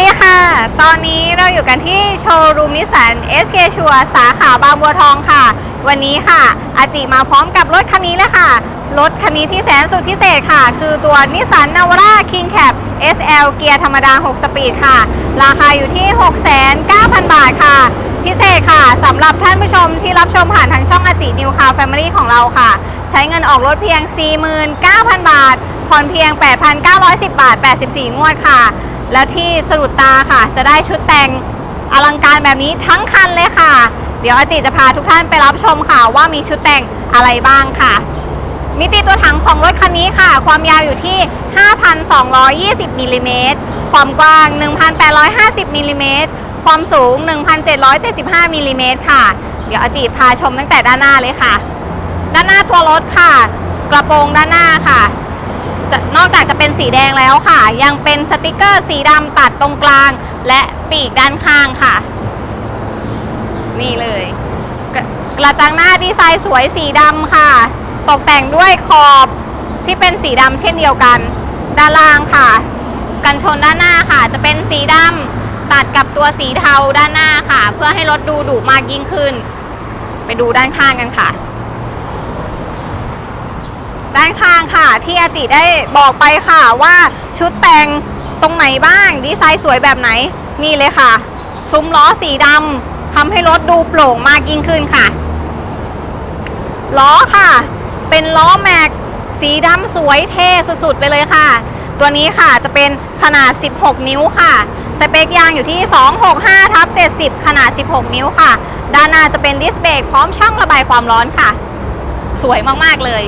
ดีค่ะ ตอนนี้เราอยู่กันที่โชว์รูมนิสสัน SK ชัวสาขาบางบัวทองค่ะ วันนี้ค่ะ อาจิมาพร้อมกับรถคันนี้เลยค่ะ รถคันนี้ที่แสนสุดพิเศษค่ะ คือตัวนิสสันนาวร่า King Cap SL เกียร์ธรรมดา 6 สปีดค่ะ ราคาอยู่ที่ 6,900 บาทค่ะ พิเศษค่ะสำหรับท่านผู้ชมที่รับชมผ่านทางช่องอาจินิวคา f แฟมิลี่ของเราค่ะ ใช้เงินออกรถเพียง 49,000 บาท ผ่อนเพียง 8,910 บาท 84 งวดค่ะ และที่สะดุดตาค่ะ จะได้ชุดแต่งอลังการแบบนี้ทั้งคันเลยค่ะ เดี๋ยวอาจิจะพาทุกท่านไปรับชมค่ะ ว่ามีชุดแต่งอะไรบ้างค่ะ มิติตัวถังของรถคันนี้ค่ะ ความยาวอยู่ที่ 5,220มิลลิเมตรความกว้าง 1,850มิลลิเมตรความสูง 1,775มิลลิเมตรค่ะ เดี๋ยวอาจิพาชมตั้งแต่ด้านหน้าเลยค่ะ ด้านหน้าตัวรถค่ะ กระโปรงด้านหน้าค่ะ จะนอกจากจะเป็นสีแดงแล้วค่ะ ยังเป็นสติกเกอร์สีดำตัดตรงกลาง และปีกด้านข้างค่ะ นี่เลยกระกระจังหน้าดีไซน์สวยสีดำค่ะ ตกแต่งด้วยขอบที่เป็นสีดำเช่นเดียวกัน ด้านล่างค่ะ กันชนด้านหน้าค่ะ จะเป็นสีดำตัดกับตัวสีเทาด้านหน้าค่ะ เพื่อให้รถดูดุมากยิ่งขึ้น ไปดูด้านข้างกันค่ะ ด้านข้างค่ะ ที่อาจิได้บอกไปค่ะว่าชุดแต่งตรงไหนบ้าง ดีไซน์สวยแบบไหนนี่เลยค่ะ ซุ้มล้อสีดำทำให้รถดูโปร่งมากยิ่งขึ้นค่ะ ล้อค่ะ เป็นล้อแม็กสีดำสวยเท่สุดๆไปเลยค่ะ ตัวนี้ค่ะจะเป็นขนาด 16 นิ้วค่ะ สเปคยางอยู่ที่ 265ทับ70 ขนาด 16 นิ้วค่ะ ด้านหน้าจะเป็นดิสเบรกพร้อมช่องระบายความร้อนค่ะ สวยมากๆเลย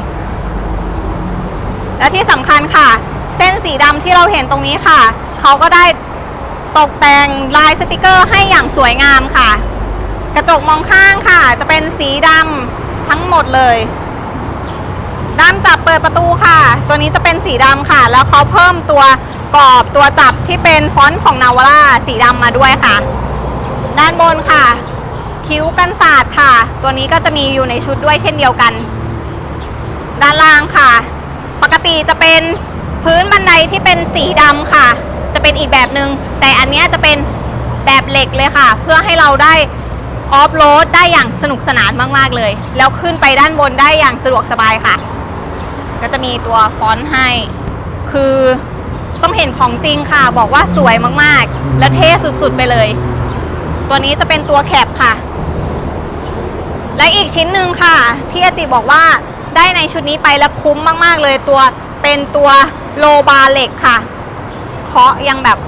และที่สำคัญค่ะ เส้นสีดำที่เราเห็นตรงนี้ค่ะ เขาก็ได้ตกแต่งลายสติกเกอร์ให้อย่างสวยงามค่ะ กระจกมองข้างค่ะ จะเป็นสีดำทั้งหมดเลยด้านจับเปิดประตูค่ะ ตัวนี้จะเป็นสีดำค่ะ แล้วเขาเพิ่มตัวกรอบตัวจับที่เป็นฟอนต์ของนาวาร่าสีดำมาด้วยค่ะ ด้านบนค่ะ คิ้วกันศาสตร์ค่ะ ตัวนี้ก็จะมีอยู่ในชุดด้วยเช่นเดียวกัน ด้านล่างค่ะ กติจะเป็นพื้นบันไดที่เป็นสีดำค่ะ จะเป็นอีกแบบหนึง่งแต่อันนี้จะเป็นแบบเหล็กเลยค่ะ เพื่อให้เราได้ออฟโรดได้อย่างสนุกสนานมาก ๆ เลย แล้วขึ้นไปด้านบนได้อย่างสะดวกสบายค่ะ ก็จะมีตัวฟอนต์ให้ คือต้องเห็นของจริงค่ะ บอกว่าสวยมากๆ และเท่สุด ๆ ไปเลย ตัวนี้จะเป็นตัวแคปค่ะ และอีกชิ้นหนึ่งค่ะ ที่อาจิบอกว่า ได้ในชุดนี้ไปแล้วคุ้มมาก ๆ เลยตัวเป็นตัวโลบาเหล็กค่ะ เคาะยังแบบ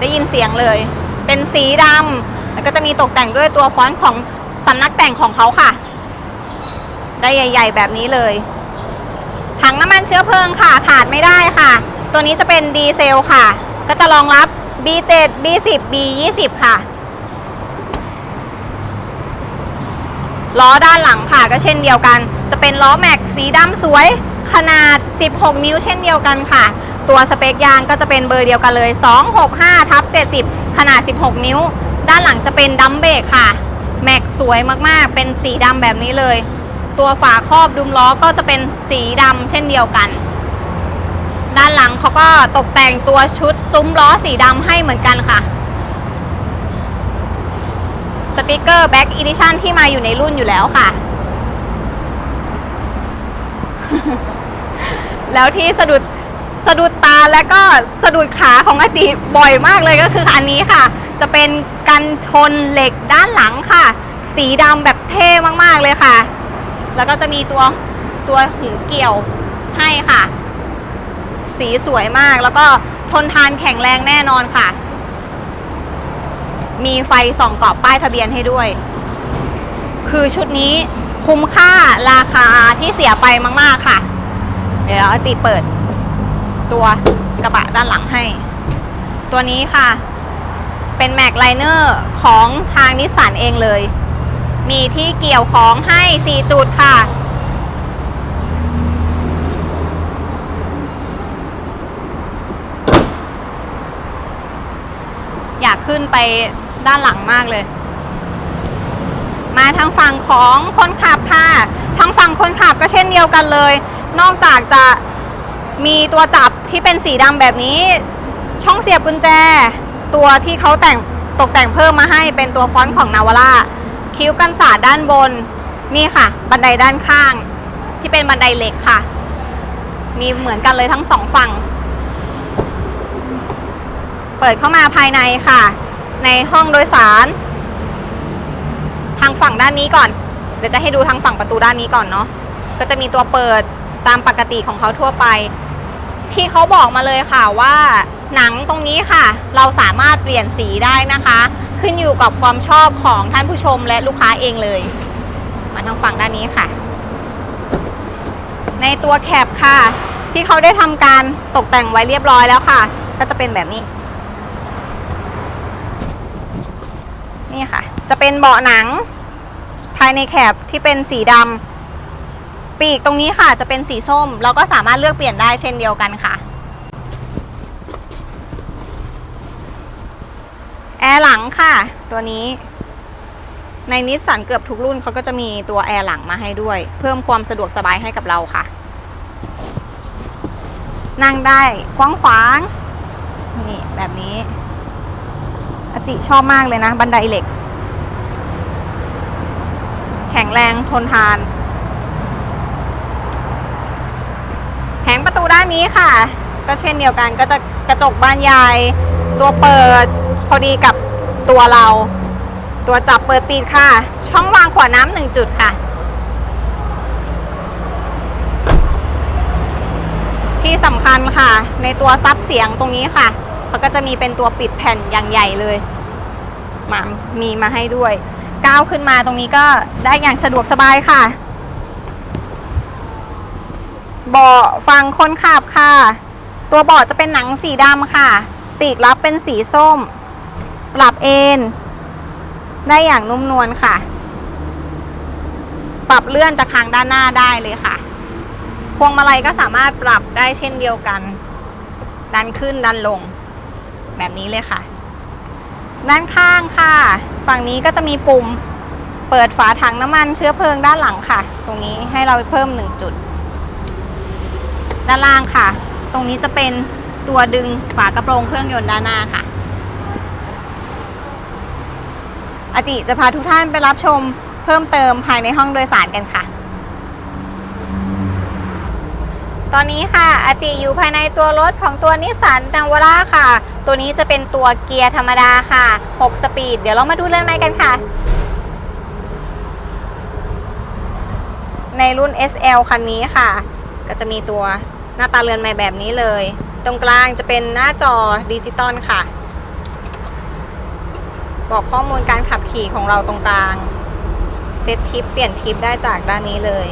ได้ยินเสียงเลย เป็นสีดำแล้วก็จะมีตกแต่งด้วยตัวฟอนต์ของสำนักแต่งของเขาค่ะ ได้ใหญ่ ๆ แบบนี้เลยถังน้ำมันเชื้อเพลิงค่ะ ขาดไม่ได้ค่ะ ตัวนี้จะเป็นดีเซลค่ะ ก็จะรองรับ B7 B10 B20 ค่ะ ล้อด้านหลังค่ะก็เช่นเดียวกัน จะเป็นล้อแม็กสีดำสวยขนาด 16 นิ้วเช่นเดียวกันค่ะ ตัวสเปคยางก็จะเป็นเบอร์เดียวกันเลย 265ทับ70 ขนาด 16 นิ้ว ด้านหลังจะเป็นดัมเบรกค่ะ แม็กสวยมากๆ เป็นสีดำแบบนี้เลย ตัวฝาครอบดุมล้อก็จะเป็นสีดำเช่นเดียวกัน ด้านหลังเขาก็ตกแต่งตัวชุดซุ้มล้อสีดำให้เหมือนกันค่ะสติกเกอร์แบ็กอีดิชันที่มาอยู่ในรุ่นอยู่แล้วค่ะ แล้วที่สะดุดสะดุดตาและก็สะดุดขาของอาจีบ่อยมากเลยก็คืออันนี้ค่ะ จะเป็นกันชนเหล็กด้านหลังค่ะ สีดำแบบเท่มากๆเลยค่ะ แล้วก็จะมีตัวตัวหูเกี่ยวให้ค่ะ สีสวยมากแล้วก็ทนทานแข็งแรงแน่นอนค่ะ มีไฟส่องกรอบป้ายทะเบียนให้ด้วย คือชุดนี้ คุ้มค่าราคาที่เสียไปมากๆค่ะ เดี๋ยวอาจีเปิด ตัวกระบะด้านหลังให้ ตัวนี้ค่ะ เป็นแม็กไลเนอร์ของทางนิสสันเองเลย มีที่เกี่ยวของให้ 4 จุดค่ะอยากขึ้นไปด้านหลังมากเลย มาทางฝั่งของคนขับค่ะ ทางฝั่งคนขับก็เช่นเดียวกันเลย นอกจากจะมีตัวจับที่เป็นสีดำแบบนี้ ช่องเสียบกุญแจ ตัวที่เขาแต่งตกแต่งเพิ่มมาให้เป็นตัวฟอนต์ของนาวาร่าคิ้วกันศาสตร์ด้านบน นี่ค่ะ บันไดด้านข้าง ที่เป็นบันไดเหล็กค่ะ มีเหมือนกันเลยทั้งสองฝั่ง เปิดเข้ามาภายในค่ะ ในห้องโดยสาร ทางฝั่งด้านนี้ก่อน เดี๋ยวจะให้ดูทางฝั่งประตูด้านนี้ก่อนเนาะ ก็จะมีตัวเปิดตามปกติของเขาทั่วไป ที่เขาบอกมาเลยค่ะว่าหนังตรงนี้ค่ะ เราสามารถเปลี่ยนสีได้นะคะ ขึ้นอยู่กับความชอบของท่านผู้ชมและลูกค้าเองเลย มาทางฝั่งด้านนี้ค่ะ ในตัวแคปค่ะ ที่เขาได้ทำการตกแต่งไว้เรียบร้อยแล้วค่ะ ก็จะเป็นแบบนี้ นี่ค่ะ จะเป็นเบาะหนัง ภายในแคปที่เป็นสีดำปีกตรงนี้ค่ะ จะเป็นสีส้ม เราก็สามารถเลือกเปลี่ยนได้เช่นเดียวกันค่ะแอร์หลังค่ะ ตัวนี้ในนิสสันเกือบทุกรุ่นเขาก็จะมีตัวแอร์หลังมาให้ด้วย เพิ่มความสะดวกสบายให้กับเราค่ะ นั่งได้กว้างขวางนี่แบบนี้ อจิชอบมากเลยนะ บันไดเหล็ก แข็งแรงทนทาน แผงประตูด้านนี้ค่ะ ก็เช่นเดียวกันก็จะกระจกบานใหญ่ตัวเปิดพอดีกับตัวเรา ตัวจับเปิดปิดค่ะ ช่องวางขวดน้ำหนึ่งจุดค่ะ ที่สำคัญค่ะ ในตัวซับเสียงตรงนี้ค่ะ เขาก็จะมีเป็นตัวปิดแผ่นอย่างใหญ่เลยมามีมาให้ด้วยก้าวขึ้นมาตรงนี้ก็ได้อย่างสะดวกสบายค่ะเบาะฝั่งคนขับค่ะ ตัวเบาะจะเป็นหนังสีดำค่ะ ปีกรับเป็นสีส้ม ปรับเอนได้อย่างนุ่มนวลค่ะ ปรับเลื่อนจากทางด้านหน้าได้เลยค่ะ พวงมาลัยก็สามารถปรับได้เช่นเดียวกัน ดันขึ้นดันลง แบบนี้เลยค่ะ ด้านข้างค่ะ ฝั่งนี้ก็จะมีปุ่มเปิดฝาถังน้ำมันเชื้อเพลิงด้านหลังค่ะ ตรงนี้ให้เราเพิ่มหนึ่งจุด ด้านล่างค่ะ ตรงนี้จะเป็นตัวดึงฝากระโปรงเครื่องยนต์ด้านหน้าค่ะอาจิจะพาทุกท่านไปรับชมเพิ่มเติมภายในห้องโดยสารกันค่ะ ตอนนี้ค่ะอาจิอยู่ภายในตัวรถของตัวนิสสันนาวาร่าค่ะ ตัวนี้จะเป็นตัวเกียร์ธรรมดาค่ะ 6 สปีด เดี๋ยวเรามาดูเรื่องในกันค่ะ ในรุ่น SL คันนี้ค่ะ ก็จะมีตัวหน้าตาเรือนใหม่แบบนี้เลย ตรงกลางจะเป็นหน้าจอดิจิตอลค่ะ บอกข้อมูลการขับขี่ของเราตรงกลาง เซตทิปเปลี่ยนทิปได้จากด้านนี้เลย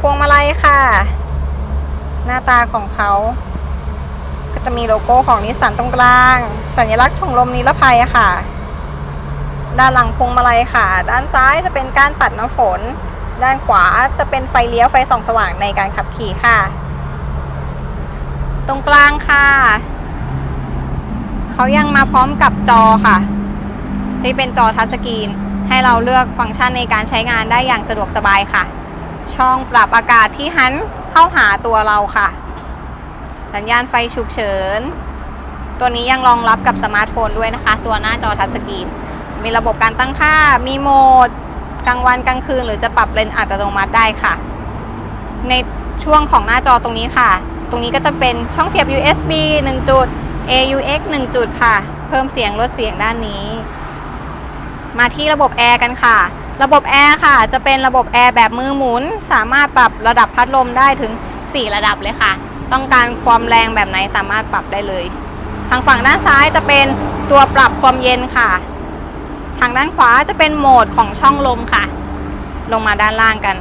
พวงมาลัยค่ะ หน้าตาของเขา ก็จะมีโลโก้ของนิสสันตรงกลาง สัญลักษณ์ชงลมนิรภัยอะค่ะ ด้านหลังพวงมาลัยค่ะ ด้านซ้ายจะเป็นการตัดน้ำฝน ด้านขวาจะเป็นไฟเลี้ยวไฟส่องสว่างในการขับขี่ค่ะ ตรงกลางค่ะเขายังมาพร้อมกับจอค่ะ ที่เป็นจอทัชสกรีน ให้เราเลือกฟังก์ชันในการใช้งานได้อย่างสะดวกสบายค่ะ ช่องปรับอากาศที่หัน เข้าหาตัวเราค่ะ สัญญาณไฟฉุกเฉิน ตัวนี้ยังรองรับกับสมาร์ทโฟนด้วยนะคะ ตัวหน้าจอทัชสกรีน มีระบบการตั้งค่า มีโหมดกลางวันกลางคืน หรือจะปรับเลนอัตโนมัติได้ค่ะ ในช่วงของหน้าจอตรงนี้ค่ะ ตรงนี้ก็จะเป็นช่องเสียบ USB 1 จุด AUX 1 จุดค่ะ เพิ่มเสียงลดเสียงด้านนี้ มาที่ระบบแอร์กันค่ะ ระบบแอร์ค่ะ จะเป็นระบบแอร์แบบมือหมุน สามารถปรับระดับพัดลมได้ถึง 4 ระดับเลยค่ะ ต้องการความแรงแบบไหนสามารถปรับได้เลย ทางฝั่งด้านซ้ายจะเป็นตัวปรับความเย็นค่ะ ทางด้านขวาจะเป็นโหมดของช่องลมค่ะ ลงมาด้านล่างกัน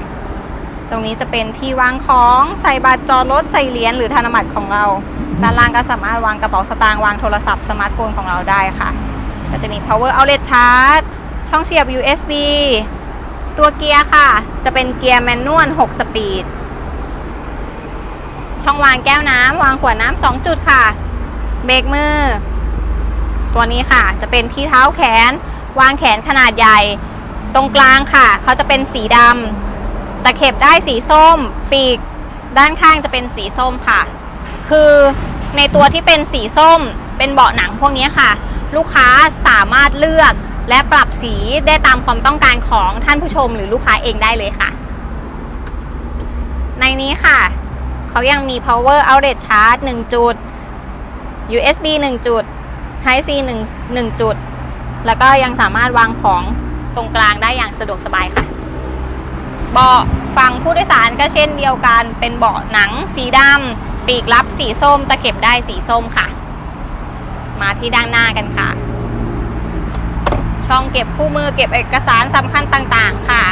ตรงนี้จะเป็นที่วางของใส่บัตรจอรถใส่เหรียญหรือธนบัตรของเรา ด้านล่างก็สามารถวางกระเป๋าสตางค์วางโทรศัพท์สมาร์ทโฟนของเราได้ค่ะ ก็จะมี power outlet charge ช่องเสียบ USB ตัวเกียร์ค่ะ จะเป็นเกียร์แมนนวล 6 สปีด ช่องวางแก้วน้ำวางขวดน้ำ2จุดค่ะ เบรกมือ ตัวนี้ค่ะ จะเป็นที่เท้าแขน วางแขนขนาดใหญ่ ตรงกลางค่ะ เขาจะเป็นสีดำตะเข็บได้สีส้ม ปีก ด้านข้างจะเป็นสีส้มค่ะ คือในตัวที่เป็นสีส้ม เป็นเบาะหนังพวกนี้ค่ะ ลูกค้าสามารถเลือก และปรับสีได้ตามความต้องการของท่านผู้ชมหรือลูกค้าเองได้เลยค่ะ ในนี้ค่ะ เขายังมี power outlet charge 1 จุด USB 1 จุด Type C 1 1จุด แล้วก็ยังสามารถวางของตรงกลางได้อย่างสะดวกสบายค่ะเบาะฝั่งผู้โดยสารก็เช่นเดียวกัน เป็นเบาะหนังสีดำปีกลับสีส้ม ตะเข็บได้สีส้มค่ะ มาที่ด้านหน้ากันค่ะ ช่องเก็บคู่มือเก็บเอกสารสำคัญต่างๆค่ะ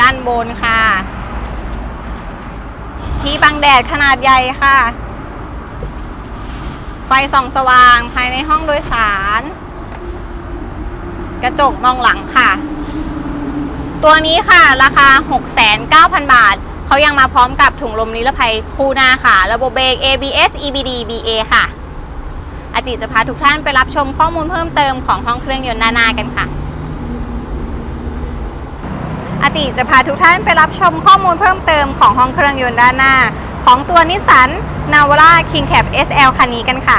ด้านบนค่ะ ที่บังแดดขนาดใหญ่ค่ะ ไฟส่องสว่างภายในห้องโดยสาร กระจกมองหลังค่ะ ตัวนี้ค่ะราคา 6,900บาทเขายังมาพร้อมกับถุงลมนิรภัยคู่หน้าค่ะ ระบบเบรก ABS EBD BA ค่ะ อาจิจะพาทุกท่านไปรับชมข้อมูลเพิ่มเติมของห้องเครื่องยนต์ด้านหน้ากันค่ะ อาจิจะพาทุกท่านไปรับชมข้อมูลเพิ่มเติมของห้องเครื่องยนต์ด้านหน้า ของตัวนิสสันนาวร่าคิงแคป SL คันนี้กันค่ะ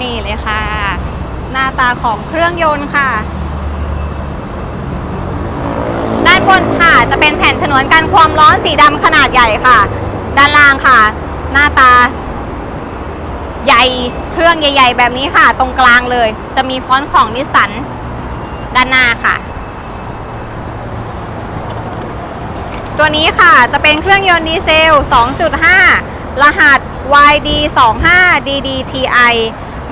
นี่เลยค่ะ หน้า ตาของเครื่องยนต์ค่ะ ด้านบนค่ะจะเป็นแผ่นฉนวนกันความร้อนสีดำขนาดใหญ่ค่ะ ด้านล่างค่ะ หน้าตา ใหญ่เครื่องใหญ่ ๆ แบบนี้ค่ะ ตรงกลางเลย จะมีฟอนต์ของนิสสันด้านหน้าค่ะ ตัวนี้ค่ะจะเป็นเครื่องยนต์ดีเซล 2.5 รหัส YD25DDTI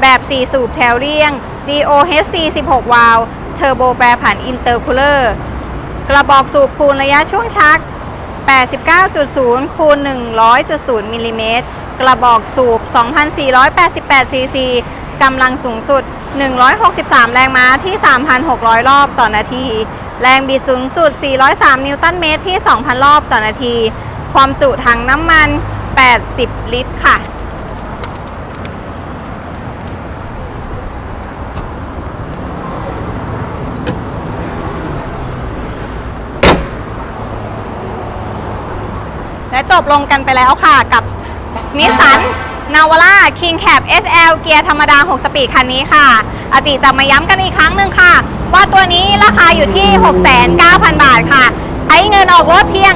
แบบ 4 สูบแถวเรียง DOHC 16 วาล์วเทอร์โบแปรผันอินเตอร์คูลเลอร์กระบอกสูบคูณระยะช่วงชัก 89.0 คูณ 100.0 มิลลิเมตร กระบอกสูบ 2,488 ซีซี กำลังสูงสุด 163 แรงม้าที่ 3,600 รอบต่อนาที แรงบิดสูงสุด 403 นิวตันเมตรที่ 2,000 รอบต่อนาที ความจุถังน้ำมัน 80 ลิตรค่ะ จบลงกันไปแล้วค่ะกับนิสสันนาวาร่า King Cab SL เกียร์ธรรมดา 6 สปีดคันนี้ค่ะ อาจิจะมาย้ำกันอีกครั้งหนึ่งค่ะ ว่าตัวนี้ราคาอยู่ที่ 6,900 บาทค่ะใช้เงินออกรถเพียง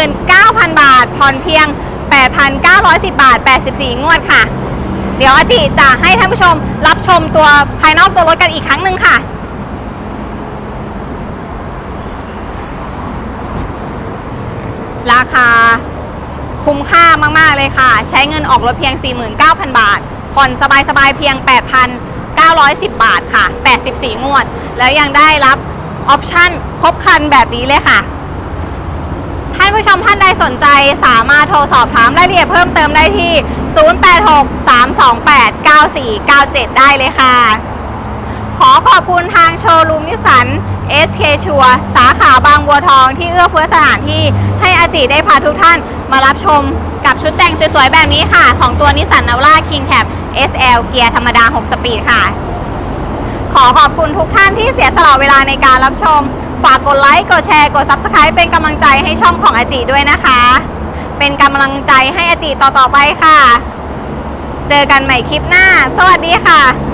49,000 บาท ผ่อนเพียง 8,910 บาท 84 งวดค่ะ เดี๋ยวอาจิจะให้ท่านผู้ชมรับชมตัวภายนอกตัวรถกันอีกครั้งหนึ่งค่ะ ราคาคุ้มค่ามาก ๆ เลยค่ะ ใช้เงินออกรถเพียง 49,000 บาท ผ่อนสบาย ๆ เพียง 8,910 บาทค่ะ 84 งวด แล้วยังได้รับออปชั่นครบคันแบบนี้เลยค่ะท่านผู้ชมท่านใดสนใจสามารถโทรสอบถามรายละเอียดเพิ่มเติมได้ที่ 086-328-9497 ได้เลยค่ะ ขอขอบคุณทางโชว์รูมนิสสัน SK ชัวสาขาบางบัวทองที่เอื้อเฟื้อสถานที่ให้อาจิได้พาทุกท่านมารับชมกับชุดแต่งสวยๆ แบบนี้ค่ะ ของตัวนิสสันนาวร่า King Cab SL เกียร์ธรรมดา 6 สปีดค่ะ ขอขอบคุณทุกท่านที่เสียสละเวลาในการรับชม ฝากกดไลค์ กดแชร์ กด Subscribe เป็นกำลังใจให้ช่องของอาจิด้วยนะคะ เป็นกำลังใจให้อาจิต่อๆไปค่ะ เจอกันใหม่คลิปหน้า สวัสดีค่ะ